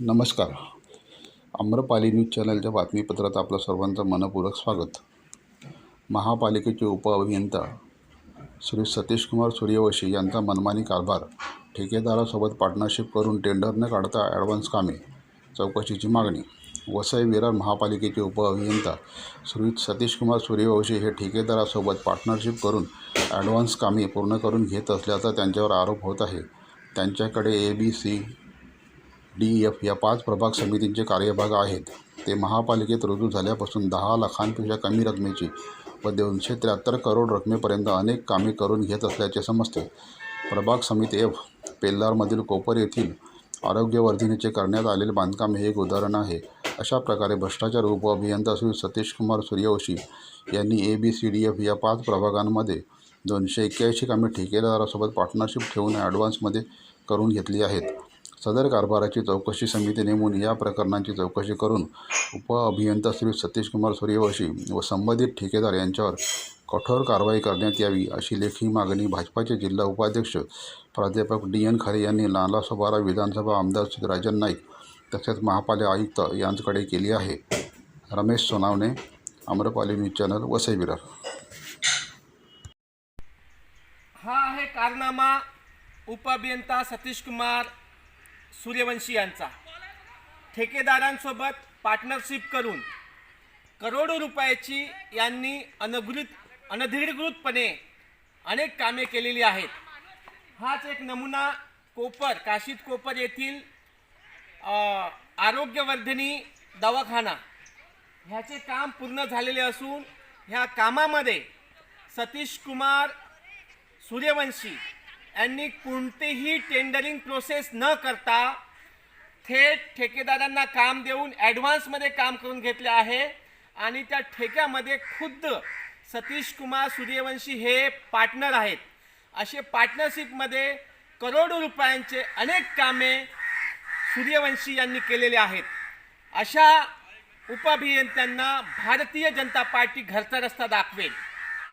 नमस्कार. आम्रपाली न्यूज चॅनलच्या बातमीपत्रात आपलं सर्वांचं मनपूर्वक स्वागत. महापालिकेचे उपअभियंता श्री सतीशकुमार सूर्यवंशी यांचा मनमानी कारभार ठेकेदारासोबत पार्टनरशिप करून टेंडर न काढता ॲडव्हान्स कामे चौकशीची मागणी वसई विरार महापालिकेचे उपअभियंता श्री सतीशकुमार सूर्यवंशी हे ठेकेदारासोबत पार्टनरशिप करून ॲडव्हान्स कामे पूर्ण करून घेत असल्याचा त्यांच्यावर आरोप होत आहे. त्यांच्याकडे A B C D F या पाच प्रभाग समितींचे कार्यभाग आहेत. ते महापालिकेत रुजू झाल्यापासून दहा लाखांपेक्षा कमी रकमेची व दोनशे त्र्याहत्तर करोड रकमेपर्यंत अनेक कामे करून घेत असल्याचे समजते. प्रभाग समिती एफ पेल्लारमधील कोपर येथील आरोग्यवर्धिनीचे करण्यात आलेले बांधकाम हे एक उदाहरण आहे. अशा प्रकारे भ्रष्टाचार उपअभियंता श्री सतीशकुमार सूर्यवंशी यांनी A B C D F या पाच प्रभागांमध्ये दोनशे एक्क्याऐंशी कामे ठेकेदारासोबत पार्टनरशिप ठेवून ॲडव्हान्समध्ये करून घेतली आहेत. सदर कारभाराची चौकशी समिती नेमून या प्रकरणांची चौकशी करून उपअभियंता श्री सतीशकुमार सूर्यवंशी व संबंधित ठेकेदार यांच्यावर कठोर कारवाई करण्यात यावी अशी लेखी मागणी भाजपाचे जिल्हा उपाध्यक्ष प्राध्यापक डी एन खरे यांनी नालासोबारा विधानसभा आमदार श्री राजन नाईक तसेच महापालिका आयुक्त यांच्याकडे केली आहे. Ramesh Sonawane Amrapali news channel Vasai Virar. हा आहे कारनामा उपअभियंता सतीश कुमार सूर्यवंशी यांचा. ठेकेदारांसोबत पार्टनरशिप करून करोडो रुपयाची यांनी अनधिकृत अनधिकृतपणे अनेक कामे केलेली आहेत. हाच एक नमुना कोपर काशीद कोपर येथील आरोग्यवर्धिनी दवाखाना. ह्याचे काम पूर्ण झालेले असून ह्या कामामध्ये सतीश कुमार सूर्यवंशी यांनी कोणतेही टेंडरिंग प्रोसेस न करता थेट ठेकेदारांना काम देऊन ॲडव्हान्समध्ये काम करून घेतले आहे. आणि त्या ठेक्यामध्ये खुद्द सतीश कुमार सूर्यवंशी हे पार्टनर आहेत. असे पार्टनरशिपमध्ये करोडो रुपयांचे अनेक कामे सूर्यवंशी यांनी केलेले आहेत. अशा उपअभियंत्यांना भारतीय जनता पार्टी घरचा रस्ता दाखवेल.